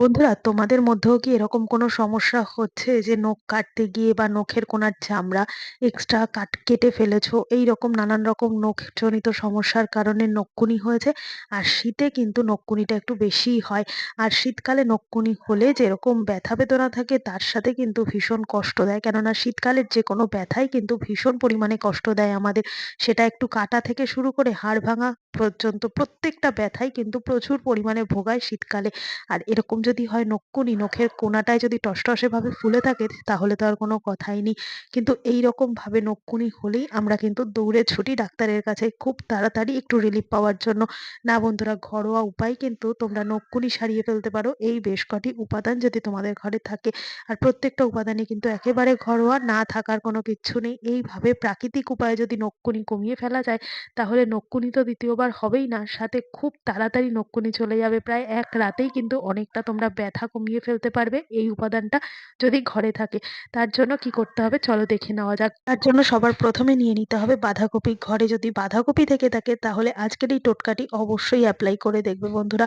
বন্ধুরা, তোমাদের মধ্যেও কি এরকম কোনো সমস্যা হচ্ছে যে নখ কাটতে গিয়ে বা নখের কোনার চামড়া এক্সট্রা কাট, কেটে ফেলেছো? এইরকম নানান রকম নখজনিত সমস্যার কারণে নখকুনি হয়েছে। আর শীতে কিন্তু নখকুনিটা একটু বেশিই হয়। আর শীতকালে নখকুনি হলে যেরকম ব্যথা বেদনা থাকে, তার সাথে কিন্তু ভীষণ কষ্ট দেয়। কেননা শীতকালের যে কোনো ব্যথাই কিন্তু ভীষণ পরিমাণে কষ্ট দেয় আমাদের। সেটা একটু কাটা থেকে শুরু করে হাড় ভাঙা পর্যন্ত প্রত্যেকটা ব্যথাই কিন্তু প্রচুর পরিমাণে ভোগায় শীতকালে। আর এরকম যদি হয় নখকুনি নখের কোনাটায় যদি টসটসে ভাবে ফুলে থাকে, তাহলে তো আর কোনো কথাই নেই। কিন্তু এই রকম ভাবে নখকুনি হলেই আমরা কিন্তু দৌড়ে ছুটি ডাক্তারের কাছে খুব তাড়াতাড়ি একটু রিলিফ পাওয়ার জন্য। না বন্ধুরা, ঘরোয়া উপায় কিন্তু তোমরা নখকুনি সারিয়ে ফেলতে পারো। এই বেশ কটি উপাদান যদি তোমাদের ঘরে থাকে। আর প্রত্যেকটা উপাদানই কিন্তু একেবারে ঘরোয়া, না থাকার কোনো কিচ্ছু নেই। এইভাবে প্রাকৃতিক উপায়ে যদি নখকুনি কমিয়ে ফেলা যায়, তাহলে নখকুনি তো দ্বিতীয়বার হবেই না। সাথে খুব তাড়াতাড়ি নখকুনি চলে যাবে। প্রায় এক রাতেই কিন্তু অনেকটা তোমরা ব্যথা কমিয়ে ফেলতে পারবে এই উপাদানটা যদি ঘরে থাকে। তার জন্য কি করতে হবে? চলো দেখে নেওয়া যাক। তার জন্য সবার প্রথমে নিয়ে নিতে হবে বাঁধাকপি। ঘরে যদি বাঁধাকপি থেকে থাকে তাহলে আজকের এই টোটকাটি অবশ্যই অ্যাপ্লাই করে দেখবে বন্ধুরা।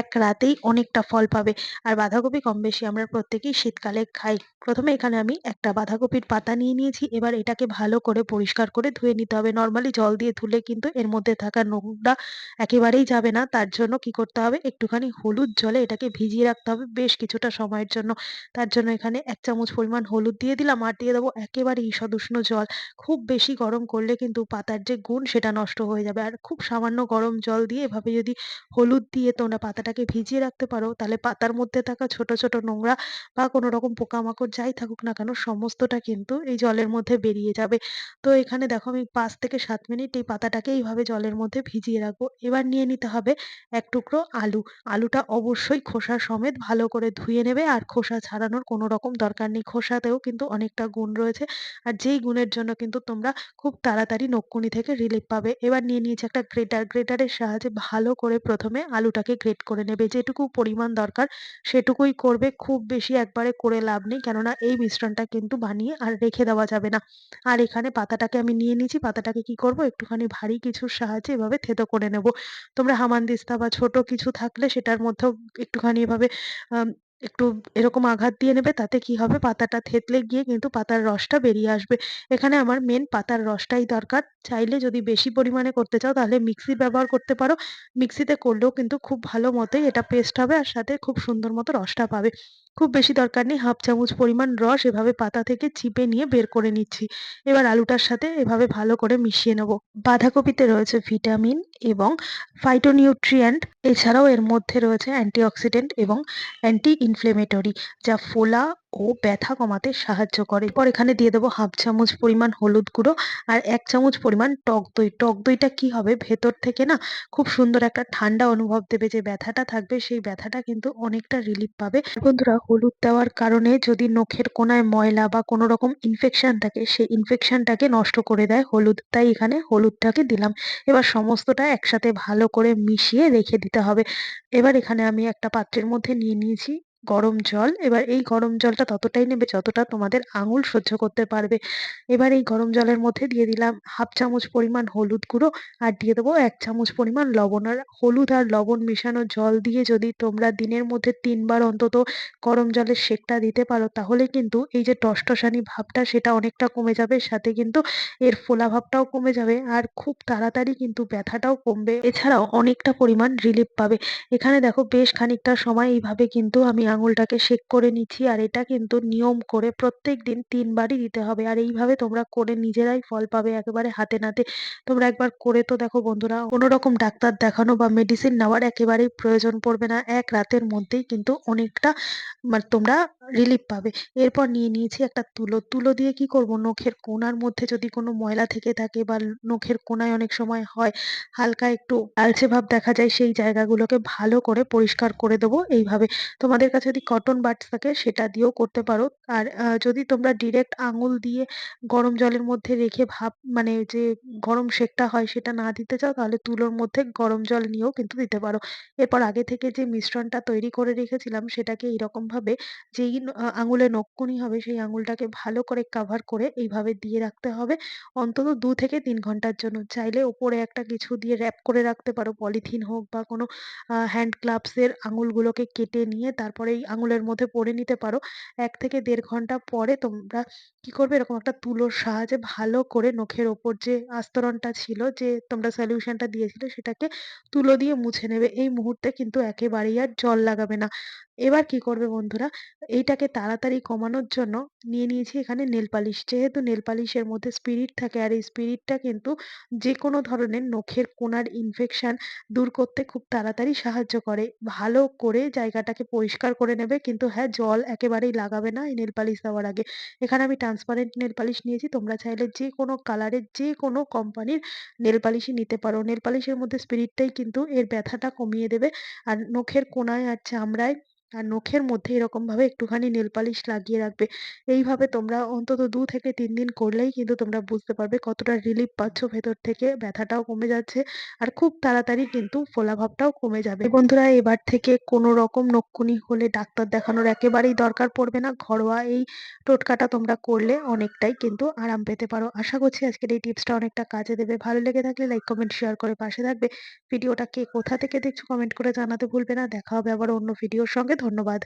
এক রাতেই অনেকটা ফল পাবে। আর বাঁধাকপি কম বেশি আমরা প্রত্যেকেই শীতকালে খাই। প্রথমে এখানে আমি একটা বাঁধাকপির পাতা নিয়ে নিয়েছি। এবার এটাকে ভালো করে পরিষ্কার করে ধুয়ে নিতে হবে। নর্মালি জল দিয়ে ধুলে কিন্তু এর মধ্যে থাকা নোংরা একেবারেই যাবে না। তার জন্য কি করতে হবে? একটুখানি হলুদ জলে এটাকে ভিজিয়ে রাখতে হবে। বেশ কিছুটা সময়ের জন্য। তার জন্য এখানে এক চামচ পরিমাণ হলুদ দিয়ে দিলাম আর দিয়ে দেবো একেবারে ঈষদ উষ্ণ জল। খুব বেশি গরম করলে কিন্তু পাতার যে গুণ সেটা নষ্ট হয়ে যাবে। আর খুব সামান্য গরম জল দিয়ে এভাবে যদি হলুদ দিয়ে তোমরা পাতাটাকে ভিজিয়ে রাখতে পারো, তাহলে পাতার মধ্যে থাকা ছোট ছোট নোংরা বা কোনো রকম পোকামাকড় যাই থাকুক না কেন, সমস্তটা কিন্তু এই জলের মধ্যে বেরিয়ে যাবে। তো এখানে দেখো আমি পাঁচ থেকে সাত মিনিট এই পাতাটাকে এইভাবে জলের মধ্যে ভিজিয়ে রাখব। এবার নিয়ে নিতে হবে এক টুকরো আলু। আলুটা অবশ্যই খোসা সমেত ভালো করে ধুয়ে নেবে। আর খোসা ছাড়ানোর কোনো রকম দরকার নেই। খোসাতেও কিন্তু অনেকটা গুণ রয়েছে। আর যেই গুণের জন্য কিন্তু তোমরা খুব তাড়াতাড়ি নকুনি থেকে রিলিফ পাবে। এবার নিয়ে নিয়েছি একটা গ্রেটার গ্রেটারের সাহায্যে ভালো করে প্রথমে আলুটাকে গ্রেট করে নেবে। যেটুকু পরিমাণ দরকার সেটুকুই করবে। খুব বেশি একবারে করে লাভ নেই। কেননা এই মিশ্রণটা কিন্তু বানিয়ে আর রেখে দেওয়া যাবে না। আর এখানে পাতাটাকে আমি নিয়ে নিয়েছি। পাতাটাকে কি করব? একটুখানি ভারী কিছুর সাহায্যে এভাবে থেতো করে নেব। তোমরা হামানদিস্তা বা ছোট কিছু থাকলে সেটার মধ্যেও একটুখানি এভাবে একটু এরকম আঘাত দিয়ে নেবে, তাতে কি হবে? পাতাটা থেতলে গিয়ে কিন্তু পাতার রসটা বেরিয়ে আসবে। এখানে আমার মেন পাতার রসটাই দরকার। চাইলে যদি বেশি পরিমাণে করতে চাও, তাহলে মিক্সি ব্যবহার করতে পারো। মিক্সিতে করলেও কিন্তু খুব ভালো মতোই এটা পেস্ট হবে, আর সাথে খুব সুন্দর মতো রসটা পাবে। খুব বেশি দরকার নেই, হাফ চামচ পরিমাণ রস এভাবে পাতা থেকে চিপে নিয়ে বের করে নিচ্ছি। এবার আলুটার সাথে এভাবে ভালো করে মিশিয়ে নেব। বাঁধাকপিতে রয়েছে ভিটামিন এবং ফাইটোনিউট্রিয়েন্ট এছাড়াও এর মধ্যে রয়েছে অ্যান্টিঅক্সিডেন্ট এবং অ্যান্টি ইনফ্লেমেটরি যা ফোলা ও ব্যথা কমাতে সাহায্য করে। পর এখানে দিয়ে দেবো হাফ চামচ পরিমাণ হলুদ গুঁড়ো আর এক চামচ পরিমাণ টক দই। টক দইটা কি হবে? ভেতর থেকে না খুব সুন্দর একটা ঠান্ডা অনুভব দেবে। যে ব্যথাটা থাকবে, সেই ব্যথাটা কিন্তু অনেকটা রিলিফ পাবে। বন্ধুরা, হলুদ দেওয়ার কারণে যদি নখের কোনায় ময়লা বা কোনো রকম ইনফেকশন থাকে, সেই ইনফেকশনটাকে নষ্ট করে দেয় হলুদ। তাই এখানে হলুদটাকে দিলাম। এবার সমস্তটা একসাথে ভালো করে মিশিয়ে রেখে দিতে হবে। এবার এখানে আমি একটা পাত্রের মধ্যে নিয়ে নিয়েছি। গরম জল, এবার এই গরম জলটা ততটাই নেবে যতটা তোমাদের আঙুল সহ্য করতে পারবে। এবার এই গরম জলের মধ্যে দিয়ে দিলাম হাফ চামচ পরিমাণ হলুদ গুঁড়ো আর দিয়ে দেবো এক চামচ পরিমাণ লবণ। আর হলুদ আর লবণ মেশানো জল দিয়ে যদি তোমরা দিনের মধ্যে তিনবার অন্তত গরম জলের সেকটা দিতে পারো, তাহলে কিন্তু এই যে টসটসানি ভাবটা সেটা অনেকটা কমে যাবে। সাথে কিন্তু এর ফোলা ভাবটাও কমে যাবে আর খুব তাড়াতাড়ি কিন্তু ব্যথাটাও কমবে। এছাড়াও অনেকটা পরিমাণ রিলিফ পাবে। এখানে দেখো বেশ খানিকটা সময় এইভাবে কিন্তু আমি আঙুলটাকে শেক করে নিচ্ছি আর এটা কিন্তু নিয়ম করে প্রত্যেক দিন তিনবারই দিতে হবে। আর এইভাবে তোমরা করে নিজেরাই ফল পাবে একেবারে হাতে নাতে। তোমরা একবার করে তো দেখো বন্ধুরা কোনো রকম ডাক্তার দেখানো বা মেডিসিন নেওয়ার একেবারেই প্রয়োজন পড়বে না। এক রাতের মধ্যেই কিন্তু অনেকটা মানে তোমরা রিলিফ পাবে। এরপর নিয়ে নিয়েছি একটা তুলো। তুলো দিয়ে কি করব? নখের কোনার মধ্যে যদি কোনো ময়লা থেকে থাকে বা নখের কোনায় অনেক সময় হয়, হালকা একটু আলচে ভাব দেখা যায়, সেই জায়গাগুলোকে ভালো করে পরিষ্কার করে দেবো এইভাবে। তোমাদের কাছে যদি কটন বাডস থাকে সেটা দিয়েও করতে পারো। আর যদি তোমরা ডিরেক্ট আঙুল দিয়ে গরম জলের মধ্যে রেখে ভাপ মানে যে গরম সেকটা হয় সেটা না দিতে চাও তাহলে তুলোর মধ্যে গরম জল নিয়েও কিন্তু দিতে পারো। এরপর আগে থেকে যে মিশ্রণটা তৈরি করে রেখেছিলাম সেটাকে এইরকম ভাবে যেই আঙুলে নখকুনি হবে সেই আঙুলটাকে ভালো করে কাভার করে এইভাবে দিয়ে রাখতে হবে। অন্তত দু থেকে তিন ঘণ্টার জন্য। চাইলে ওপরে একটা কিছু দিয়ে র্যাপ করে রাখতে পারো। পলিথিন হোক বা কোনো হ্যান্ড গ্লাভসের আঙুলগুলোকে কেটে নিয়ে তারপরে এই আঙুলের মধ্যে পরে নিতে পারো। এক থেকে দেড় ঘণ্টা পরে তোমরা কি করবে এরকম একটা তুলোর সাহায্যে ভালো করে নখের ওপর যে আস্তরণটা ছিল, যে তোমরা সলিউশনটা দিয়েছিলে, সেটাকে তুলো দিয়ে মুছে নেবে। এই মুহূর্তে কিন্তু একেবারেই আর জল লাগাবে না। এবার কি করবে বন্ধুরা এইটাকে তাড়াতাড়ি কমানোর জন্য নিয়ে নিয়েছি এখানে নেল পালিশ। যেহেতু নেল পালিশের মধ্যে স্পিরিট থাকে আর এই স্পিরিটটা কিন্তু যে কোনো ধরনের নখের কোনার ইনফেকশন দূর করতে খুব তাড়াতাড়ি সাহায্য করে। ভালো করে জায়গাটাকে পরিষ্কার করে নেবে কিন্তু হ্যাঁ, জল একেবারেই লাগাবে না এই নেল পালিশ দেওয়ার আগে। এখানে আমি ট্রান্সপারেন্ট নেল পালিশ নিয়েছি। তোমরা চাইলে যে কোনো কালারের যে কোনো কোম্পানির নেল পালিশই নিতে পারো। নেল পালিশের মধ্যে স্পিরিটটাই কিন্তু এর ব্যথাটা কমিয়ে দেবে। আর নখের কোনায় আর চামড়ায় আর নখের মধ্যে এরকমভাবে একটুখানি নেল পালিশ লাগিয়ে রাখবে। এইভাবে তোমরা অন্তত ২ থেকে ৩ দিন করলেই কিন্তু তোমরা বুঝতে পারবে কতটা রিলিফ পাচ্ছ ভেতর থেকে, ব্যথাটাও কমে যাচ্ছে আর খুব তাড়াতাড়ি কিন্তু ফোলাভাবটাও কমে যাবে। বন্ধুরা এবার থেকে কোনো রকম নক্কুনি হলে ডাক্তার দেখানোর একেবারেই দরকার পড়বে না। ঘরোয়া এই টোটকাটা তোমরা করলে অনেকটাই কিন্তু আরাম পেতে পারো। আশা করছি আজকের এই টিপসটা অনেকটা কাজে দেবে। ভালো লেগে থাকলে লাইক, কমেন্ট, শেয়ার করে পাশে থাকবে। ভিডিওটা কে কোথা থেকে দেখছ কমেন্ট করে জানাতে ভুলবে না। দেখা হবে আবার অন্য ভিডিওর সঙ্গে। ধন্যবাদ।